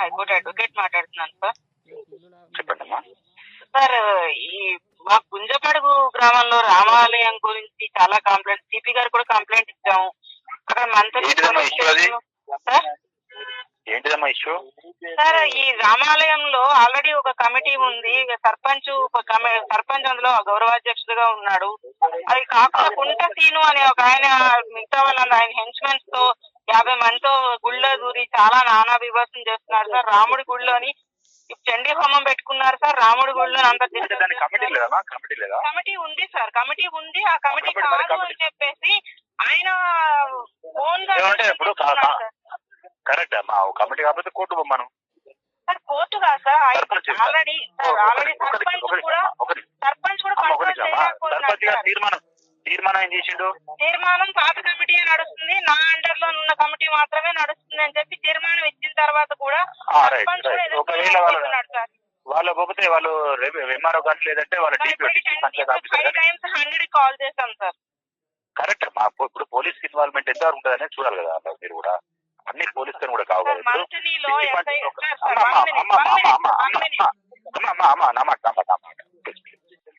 High court advocate మాట్లాడుతున్నాను sir. Sir ఈ మా గుంజపడుగు గ్రామంలో రామాలయం గురించి చాలా కంప్లైంట్ సిపి గారు కూడా కంప్లైంట్ ఇచ్చాము. అక్కడ మంత్రి ఏంటిదమ్మా? సార్? ఏంటిదమ్మా ఇష్యూ? సార్ ఈ రామాలయంలో ఆల్రెడీ ఒక కమిటీ ఉంది. సర్పంచ్ సర్పంచ్ అందులో గౌరవాధ్యక్షుడుగా ఉన్నాడు. అది కాకుండా కుంట సీను అనే ఒక ఆయన మిగతా వాళ్ళ ఆయన హెన్స్మెన్స్తో యాభై మందితో దూరి చాలా నానా విభాసం చేస్తున్నారు సార్. రాముడి ఇప్పుడు చండీ హోమం పెట్టుకున్నారు సార్. రాముడి అంత దాని కమిటీ ఉంది సార్. కమిటీ ఉంది. ఆ కమిటీ కాదు అని. చెప్పేసి ఆయన ఓన్గా సార్. కరెక్ట్. అమ్మా కమిటీ కాకపోతే కోర్టు పోమ్మను సార్ కోర్టు కాదు సార్. ఆల్రెడీ ఆల్రెడీ సర్పంచ్ కూడా సర్పంచ్ కూడా సర్పంచ్ గారు. తీర్మానం తీర్మానం ఏం చేసిండు? తీర్మానం పాత కమిటీ నడుస్తుంది? నా అండర్లో ఉన్న కమిటీ మాత్రమే నడుస్తుంది. అని చెప్పి తీర్మానం ఇచ్చిన తర్వాత కూడా. ఒకవేళ వాళ్ళు- పోతే వాళ్ళు ఎంఆర్ఓ కానీ లేదంటే వాళ్ళ టైమ్స్ హండ్రెడ్ కాల్ చేశాం సార్. కరెక్ట్. అమ్మా ఇప్పుడు పోలీస్ ఇన్వాల్వ్మెంట్ ఎంత వరకు ఉంటుందనే చూడాలి కదా మీరు కూడా. అన్ని పోలీస్ కూడా కావు కదా సార్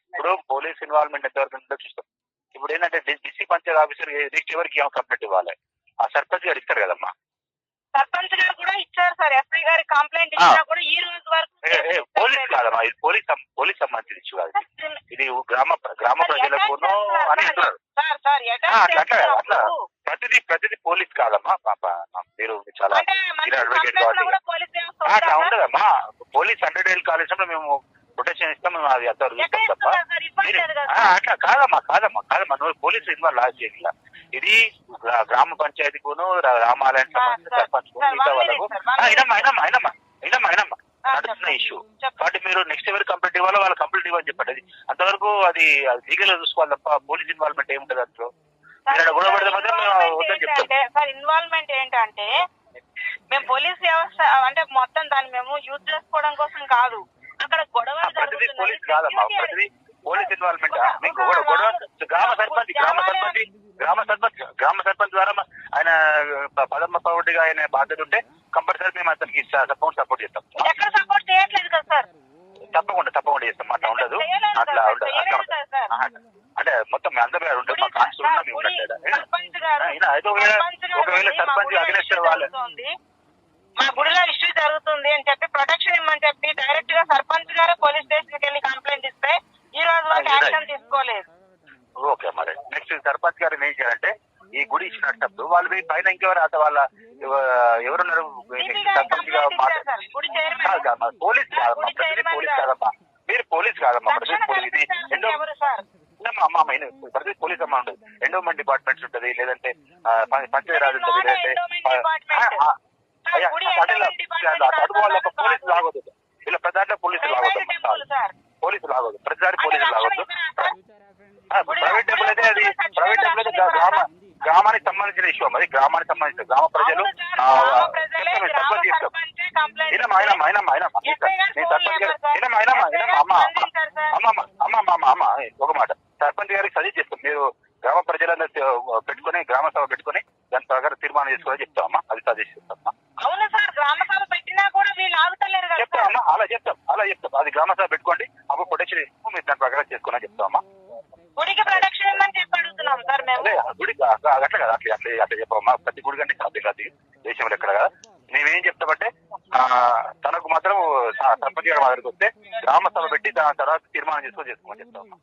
ఇప్పుడు పోలీస్ ఇన్వాల్వ్మెంట్ ఎంత వరకు ఉంటుందో చూస్తాం. ఇప్పుడు ఏంటంటే డిస్ట్రిక్ట్ పంచాయత్ ఆఫీసర్ ఎవరికి ఏమో కంప్లైంట్ ఇవ్వాలి? ఆ సర్పంచ్ గారు ఇస్తారు కదమ్మా. సర్పంచ్ గారు కూడా ఇచ్చారు సార్ ఎస్ఐ గారి కంప్లైంట్. ఇచ్చినా కూడా ఈ రోజు వరకు పోలీస్ కాదమ్మా ఇది పోలీస్ పోలీస్ సంబంధించిన ఇష్యూ కాదు ఇది. గ్రామ గ్రామ ప్రజలకు అని అంటున్నారు అట్లా చేస్తున్నప్పుడు ప్రతిదీ ప్రతిదీ పోలీస్ కాదమ్మా పాప మీరు చాలా లో కాబట్టి. ఉందా సార్? ఉండదమ్మా పోలీస్ హండ్రెడ్ ఏళ్ళు కాలేజంలో మేము ప్రొటెక్షన్ ఇస్తాం మేము అది చూస్తాం తప్ప? అట్లా కాదమ్మా కాదమ్మా కాదమ్మా. నువ్వు పోలీసు ఇన్వాల్వ్ లాస్ట్ చేయాల ఇది గ్రా- గ్రామ పంచాయతీకును రామాలయం సంబంధించిన సర్పంచ్ సార్, మిగతా వాళ్ళకు. అయినమ్మా అయినమ్మా అయినమ్మా అయినమ్మా అయినమ్మా నడుస్తున్న. ఇష్యూ. కాబట్టి మీరు నెక్స్ట్ ఎవరు కంప్లీట్ ఇవ్వాలో వాళ్ళు కంప్లీట్ ఇవ్వని చెప్పండి. అది అంతవరకు అది లీగల్ చూసుకోవాలి తప్ప పోలీస్ ఇన్వాల్వ్మెంట్ ఏముంటది అందులో ఇన్వాల్వ్మెంట్ ఏంటంటే సార్ ఇన్వాల్వ్మెంట్ ఏంటంటే మేము పోలీస్ వ్యవస్థ అంటే మొత్తం దాన్ని మేము యూజ్ చేసుకోవడం కోసం కాదు. ప్రతిదీ. పోలీస్ కాదమ్మా. ప్రతిదీ పోలీస్ ఇన్వాల్వ్మెంట్ మీకు గొడవ గొడవ? రాము- గ్రామ సర్పంచ్ గ్రామ సర్పంచ్ గ్రామ సర్పంచ్ గ్రామ సర్పంచ్ ద్వారా ఆయన పదమ్మ పౌరుడిగా ఆయన బాధ్యత ఉంటే కంపల్సరీ మేము అతనికి సపోర్ట్ సపోర్ట్ చేస్తాం. ఎక్కడ సపోర్ట్ చేయట్లేదు కదా సార్? తప్పకుండా తప్పకుండా చేస్తాం. అట్లా ఉండదు. అట్లా ఉండదు. అంటే మొత్తం అందరూ ఉంటుంది మా కాన్స్టిట్యూషన్ ఒకవేళ ఒకవేళ సర్పంచ్ ఇష్యూ వాళ్ళ. మా గుడిలో ఇష్యూ జరుగుతుంది అని చెప్పి ప్రొటెక్షన్ ఇమ్మని చెప్పి డైరెక్ట్గా సర్పంచ్ గారే పోలీస్ స్టేషన్కి వెళ్ళి కంప్లైంట్ ఇస్తే ఈ రోజు వరకు యాక్షన్ తీసుకోలేదు. ఓకే మరి నెక్స్ట్ సర్పంచ్ గారు ఏం చేయాలంటే ఈ గుడి ఇచ్చినప్పుడు వాళ్ళు మీ పైన ఇంకెవరు అత వాళ్ళ ఎవ- ఎవరున్నారు? సర్పంచ్గా పోలీస్ కాదమ్మా. పోలీస్. కాదమ్మా. మీరు పోలీస్ కాదమ్మా. ఇది ఎండో అమ్మా ప్రతి పోలీస్ అమ్మా. ఉంటుంది ఎండోమెంట్ డిపార్ట్మెంట్స్ ఉంటుంది లేదంటే పంచాయతీరాజ్ ఉంటుంది లేదంటే అటు వాళ్ళ ఇలా ప్రతి దాంట్లో పోలీసు ప్రైవేట్ లాగొద్దు టెంపుల్ సార్. పోలీసు లాగొద్దు. ప్రతిసారి అంటే పోలీసు రక్షణ లాగొద్దు. ఇవ్వరా సార్? ప్రైవేట్ టెంపుల్ అయితే అది ప్రైవేట్ టెంపుల్ అయితే గ్రామ గ్రామానికి సంబంధించిన ఇష్యూ అది గ్రామానికి సంబంధించిన గ్రామ ప్రజలు సర్పంచ్ చేస్తాం అయినమ్మా అయినమ్మా నేను సర్పంచ్ గారు అమ్మ అమ్మ అమ్మ అమ్మ అమ్మ ఒక మాట. సర్పంచ్ గారికి సజెస్ట్ చేస్తాం. మీరు గ్రామ ప్రజలందరూ పెట్టుకొని గ్రామ సభ పెట్టుకొని దాని ప్రకారం తీర్మానం చేసుకోవాలని చెప్తామమ్మా అది సజెస్ట్ చేస్తామమ్మా అవును సార్? గ్రామ సభ పెట్టినా కూడా వీళ్ళు ఆగుతలేరు కదా సార్? చెప్తామమ్మా అలా చెప్తాం అలా చెప్తాం. అది గ్రామ సభ పెట్టుకోండి అప్పుడు ప్రొటెక్షన్ ఇస్తాము మీరు దాని ప్రకారం చేసుకోవాలని చెప్తామమ్మా గుడికి ప్రొటెక్షన్ ఇవ్వమని చెప్పి అడుగుతున్నాం సార్ మేము. గుడి అట్లా కదా అట్లా అట్లా అట్లా చెప్పమ్మా ప్రతి గుడి కంటే కాదు కాదు దేశంలో ఎక్కడ కదా. మేమేం చెప్తామంటే తనకు మాత్రం సర్పంచ్ గారి వస్తే గ్రామ సభ పెట్టి దాని తర్వాత తీర్మానం చేసుకొని చేసుకోమని చెప్తామమ్మా